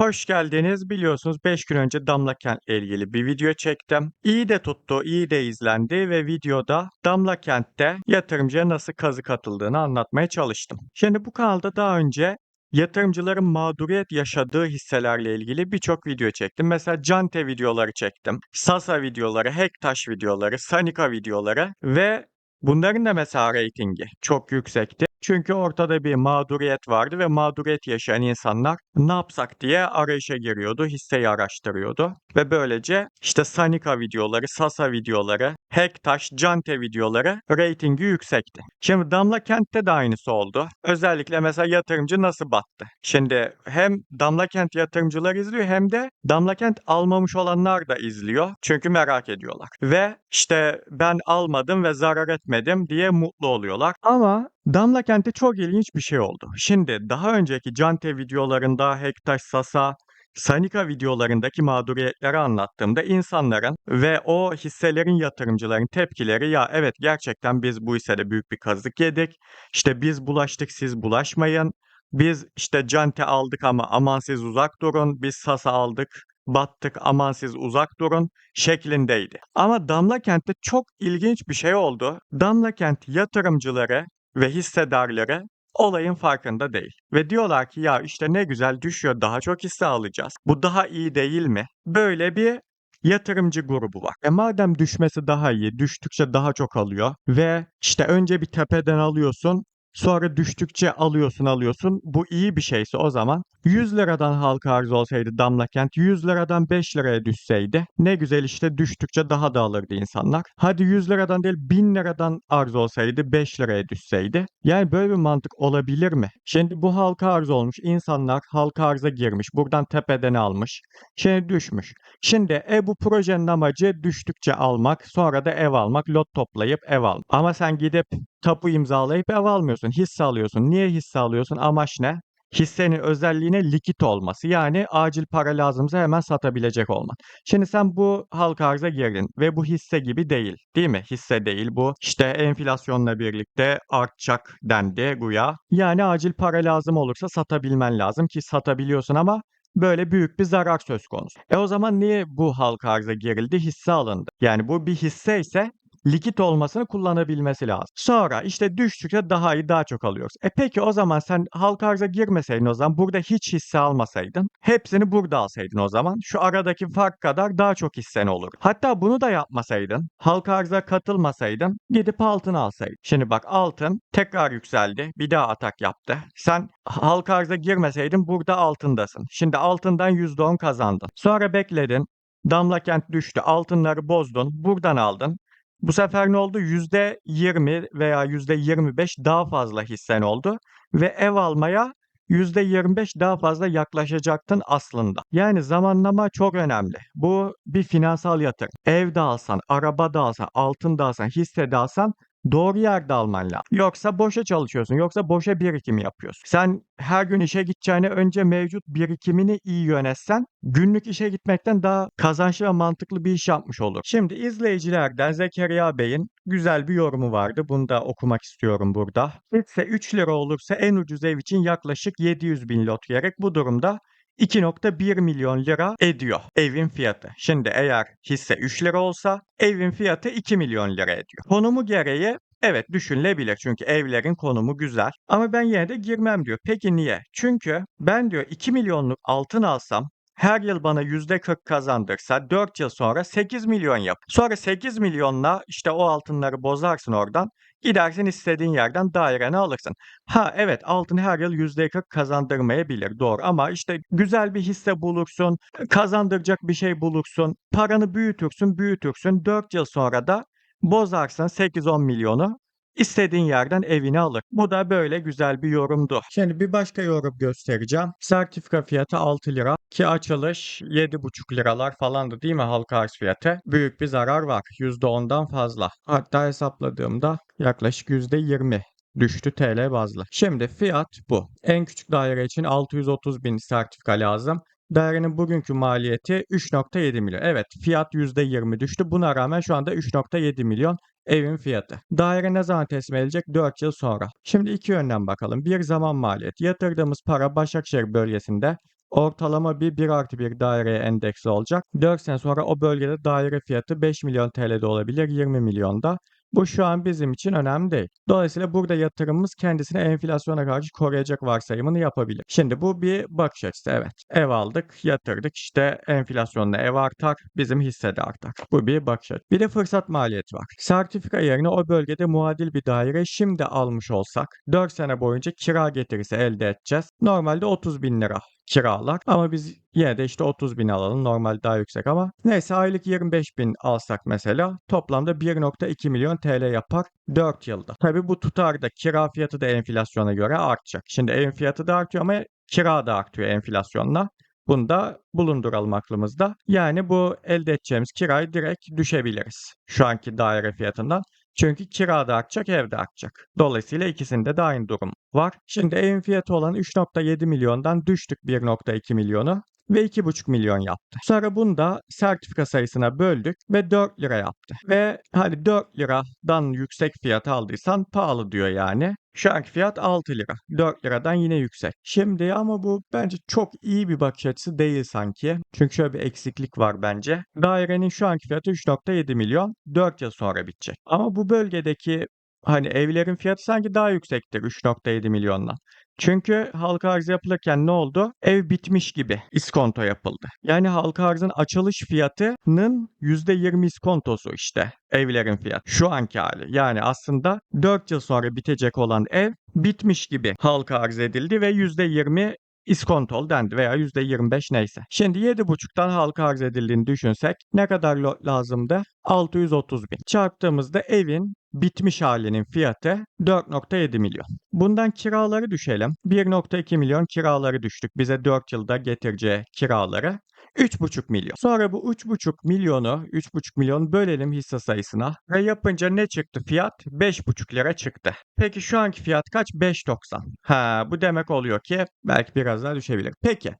Hoş geldiniz. Biliyorsunuz 5 gün önce Damla Kent'le ilgili bir video çektim. İyi de tuttu, iyi de izlendi ve videoda Damla Kent'te yatırımcıya nasıl kazık atıldığını anlatmaya çalıştım. Şimdi bu kanalda daha önce yatırımcıların mağduriyet yaşadığı hisselerle ilgili birçok video çektim. Mesela Cante videoları çektim. Sasa videoları, Hektaş videoları, Sanika videoları ve bunların da mesela reytingi çok yüksekti. Çünkü ortada bir mağduriyet vardı ve mağduriyet yaşayan insanlar ne yapsak diye arayışa giriyordu, hisseyi araştırıyordu. Ve böylece işte Sanika videoları, Sasa videoları, Hektaş, Cante videoları reytingi yüksekti. Şimdi Damla Kent'te de aynısı oldu. Özellikle mesela yatırımcı nasıl battı? Şimdi hem Damla Kent yatırımcılar izliyor hem de Damla Kent almamış olanlar da izliyor. Çünkü merak ediyorlar. Ve işte ben almadım ve zarar etmedim diye mutlu oluyorlar. Ama Damla Kent'te çok ilginç bir şey oldu. Şimdi daha önceki Cante videolarında Hektaş, Sasa, Sanika videolarındaki mağduriyetleri anlattığımda insanların ve o hisselerin yatırımcıların tepkileri ya evet gerçekten biz bu hissede büyük bir kazık yedik. İşte biz bulaştık siz bulaşmayın. Biz işte Cante aldık ama aman siz uzak durun. Biz Sasa aldık battık aman siz uzak durun şeklindeydi. Ama Damla Kent'te çok ilginç bir şey oldu. Damla Kent yatırımcıları ve hissedarları olayın farkında değil. Ve diyorlar ki ya işte ne güzel düşüyor daha çok hisse alacağız. Bu daha iyi değil mi? Böyle bir yatırımcı grubu var. E madem düşmesi daha iyi, düştükçe daha çok alıyor ve işte önce bir tepeden alıyorsun, Sonra düştükçe alıyorsun alıyorsun. Bu iyi bir şeyse o zaman 100 liradan halka arz olsaydı Damla Kent 100 liradan 5 liraya düşseydi ne güzel işte düştükçe daha da alırdı insanlar. Hadi 100 liradan değil 1000 liradan arz olsaydı 5 liraya düşseydi. Yani böyle bir mantık olabilir mi? Şimdi bu halka arz olmuş. insanlar halka arza girmiş. Buradan tepeden almış. Şimdi düşmüş. Şimdi e bu projenin amacı düştükçe almak sonra da ev almak. Lot toplayıp ev almak. Ama sen gidip tapu imzalayıp ev almıyorsun. Hisse alıyorsun. Niye hisse alıyorsun? Amaç ne? Hissenin özelliğine likit olması. Yani acil para lazımsa hemen satabilecek olman. Şimdi sen bu halka arza girdin ve bu hisse gibi değil. Değil mi? Hisse değil bu. İşte enflasyonla birlikte artacak dendi güya. Yani acil para lazım olursa satabilmen lazım ki satabiliyorsun ama böyle büyük bir zarar söz konusu. E o zaman niye bu halka arza girildi? Hisse alındı. Yani bu bir hisse ise likit olmasını kullanabilmesi lazım. Sonra işte düştükçe daha iyi daha çok alıyoruz. E peki o zaman sen halka arza girmeseydin o zaman burada hiç hisse almasaydın hepsini burada alsaydın o zaman şu aradaki fark kadar daha çok hissen olur. Hatta bunu da yapmasaydın halka arza katılmasaydın gidip altın alsaydın. Şimdi bak altın tekrar yükseldi bir daha atak yaptı. Sen halka arza girmeseydin burada altındasın. Şimdi altından %10 kazandın. Sonra bekledin Damla kent düştü. Altınları bozdun. Buradan aldın. Bu sefer ne oldu? %20 veya %25 daha fazla hissen oldu ve ev almaya %25 daha fazla yaklaşacaktın aslında. Yani zamanlama çok önemli. Bu bir finansal yatırım. Ev de alsan, araba da alsan, altın da alsan, hisse de alsan Doğru yerde alman lazım. Yoksa boşa çalışıyorsun. Yoksa boşa birikim yapıyorsun. Sen her gün işe gideceğine önce mevcut birikimini iyi yönetsen günlük işe gitmekten daha kazançlı ve mantıklı bir iş yapmış olur. Şimdi izleyicilerden Zekeriya Bey'in güzel bir yorumu vardı. Bunu da okumak istiyorum burada. Hisse 3 lira olursa en ucuz ev için yaklaşık 700 bin lot gerek. Bu durumda 2.1 milyon lira ediyor evin fiyatı. Şimdi eğer hisse 3 lira olsa evin fiyatı 2 milyon lira ediyor. Konumu gereği Evet düşünülebilir çünkü evlerin konumu güzel. Ama ben yine de girmem diyor. Peki niye? Çünkü ben diyor 2 milyonluk altın alsam her yıl bana %40 kazandırsa 4 yıl sonra 8 milyon yap. Sonra 8 milyonla işte o altınları bozarsın oradan. Gidersin istediğin yerden daireni alırsın. Ha evet altın her yıl %40 kazandırmayabilir doğru ama işte güzel bir hisse bulursun, kazandıracak bir şey bulursun, paranı büyütürsün büyütürsün 4 yıl sonra da bozarsın 8-10 milyonu İstediğin yerden evini alır. Bu da böyle güzel bir yorumdu. Şimdi bir başka yorum göstereceğim. Sertifika fiyatı 6 lira ki açılış 7,5 liralar falandı değil mi halka arz fiyatı? Büyük bir zarar var. %10'dan fazla. Hatta hesapladığımda yaklaşık %20 düştü TL bazlı. Şimdi fiyat bu. En küçük daire için 630 bin sertifika lazım. Dairenin bugünkü maliyeti 3.7 milyon. Evet fiyat %20 düştü. Buna rağmen şu anda 3.7 milyon evin fiyatı. Daire ne zaman teslim edilecek? 4 yıl sonra. Şimdi iki yönden bakalım. Bir zaman maliyeti. Yatırdığımız para Başakşehir bölgesinde ortalama bir 1 artı 1 daireye endeksli olacak. 4 sene sonra o bölgede daire fiyatı 5 milyon TL'de olabilir, 20 milyonda. Bu şu an bizim için önemli değil. Dolayısıyla burada yatırımımız kendisini enflasyona karşı koruyacak varsayımını yapabilir. Şimdi bu bir bakış açısı evet. Ev aldık, yatırdık işte enflasyonla ev artar, bizim hisse de artar. Bu bir bakış açısı. Bir de fırsat maliyeti var. Sertifika yerine o bölgede muadil bir daire şimdi almış olsak 4 sene boyunca kira getirisi elde edeceğiz. Normalde 30 bin lira kiralar ama biz yine de işte 30 bin alalım normal daha yüksek ama neyse aylık 25 bin alsak mesela toplamda 1.2 milyon TL yapar 4 yılda. Tabi bu tutarda kira fiyatı da enflasyona göre artacak. Şimdi ev fiyatı da artıyor ama kira da artıyor enflasyonla. Bunu da bulunduralım aklımızda. Yani bu elde edeceğimiz kirayı direkt düşebiliriz. Şu anki daire fiyatından. Çünkü kira da artacak, ev de artacak. Dolayısıyla ikisinde de aynı durum var. Şimdi evin fiyatı olan 3.7 milyondan düştük 1.2 milyonu ve 2,5 milyon yaptı. Sonra bunu da sertifika sayısına böldük ve 4 lira yaptı. Ve hadi 4 liradan yüksek fiyat aldıysan pahalı diyor yani. Şu anki fiyat 6 lira. 4 liradan yine yüksek. Şimdi ama bu bence çok iyi bir bakış açısı değil sanki. Çünkü şöyle bir eksiklik var bence. Dairenin şu anki fiyatı 3.7 milyon. 4 yıl sonra bitecek. Ama bu bölgedeki hani evlerin fiyatı sanki daha yüksektir 3.7 milyondan. Çünkü halka arz yapılırken ne oldu? Ev bitmiş gibi iskonto yapıldı. Yani halka arzın açılış fiyatının %20 iskontosu işte evlerin fiyatı. Şu anki hali. Yani aslında 4 yıl sonra bitecek olan ev bitmiş gibi halka arz edildi ve %20 iskontol dendi veya %25 neyse. Şimdi 7,5'tan halka arz edildiğini düşünsek ne kadar lazımdı? 630 bin. Çarptığımızda evin bitmiş halinin fiyatı 4.7 milyon. Bundan kiraları düşelim. 1.2 milyon kiraları düştük. Bize 4 yılda getireceği kiraları. 3,5 milyon. Sonra bu 3,5 milyonu 3,5 milyon bölelim hisse sayısına ve yapınca ne çıktı fiyat? 5,5 lira çıktı. Peki şu anki fiyat kaç? 5.90. Ha bu demek oluyor ki belki biraz daha düşebilir. Peki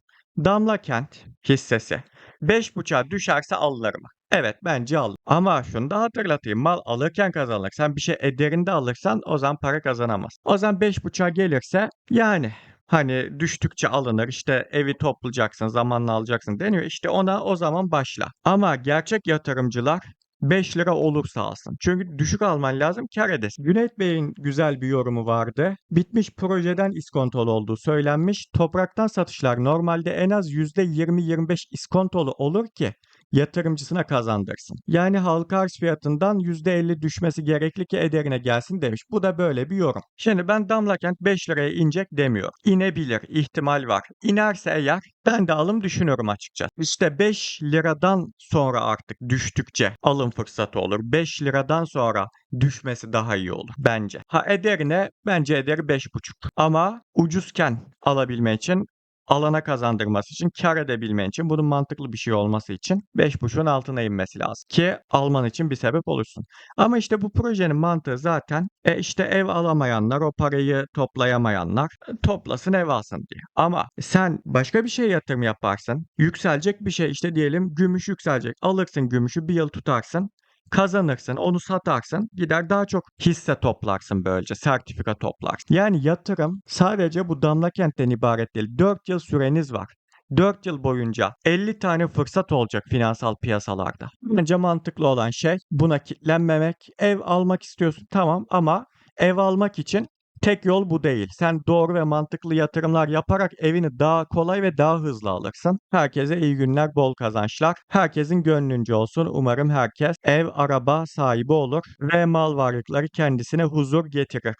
Damla Kent hissesi 5.5'a düşerse alınır mı? Evet bence al. Ama şunu da hatırlatayım. Mal alırken kazanılır. Sen bir şey ederinde alırsan o zaman para kazanamaz. O zaman 5.5'a gelirse yani Hani düştükçe alınır işte evi toplayacaksın zamanla alacaksın deniyor. İşte ona o zaman başla. Ama gerçek yatırımcılar 5 lira olursa alsın. Çünkü düşük alman lazım kar edesin. Cüneyt Bey'in güzel bir yorumu vardı. Bitmiş projeden iskontolu olduğu söylenmiş. Topraktan satışlar normalde en az %20-25 iskontolu olur ki yatırımcısına kazandırsın. Yani halka arz fiyatından %50 düşmesi gerekli ki ederine gelsin demiş. Bu da böyle bir yorum. Şimdi ben Damlakent 5 liraya inecek demiyor. İnebilir, ihtimal var. İnerse eğer ben de alım düşünüyorum açıkçası. İşte 5 liradan sonra artık düştükçe alım fırsatı olur. 5 liradan sonra düşmesi daha iyi olur bence. Ha ederine bence ederi 5,5. Ama ucuzken alabilme için alana kazandırması için, kar edebilmen için, bunun mantıklı bir şey olması için 5.5'un altına inmesi lazım. Ki alman için bir sebep olursun. Ama işte bu projenin mantığı zaten e işte ev alamayanlar, o parayı toplayamayanlar e, toplasın ev alsın diye. Ama sen başka bir şey yatırım yaparsın. Yükselecek bir şey işte diyelim gümüş yükselecek. Alırsın gümüşü bir yıl tutarsın kazanırsın, onu satarsın, gider daha çok hisse toplarsın böylece, sertifika toplarsın. Yani yatırım sadece bu damla kentten ibaret değil. 4 yıl süreniz var. 4 yıl boyunca 50 tane fırsat olacak finansal piyasalarda. Bence mantıklı olan şey buna kitlenmemek. Ev almak istiyorsun tamam ama ev almak için Tek yol bu değil. Sen doğru ve mantıklı yatırımlar yaparak evini daha kolay ve daha hızlı alırsın. Herkese iyi günler, bol kazançlar. Herkesin gönlünce olsun. Umarım herkes ev, araba sahibi olur ve mal varlıkları kendisine huzur getirir.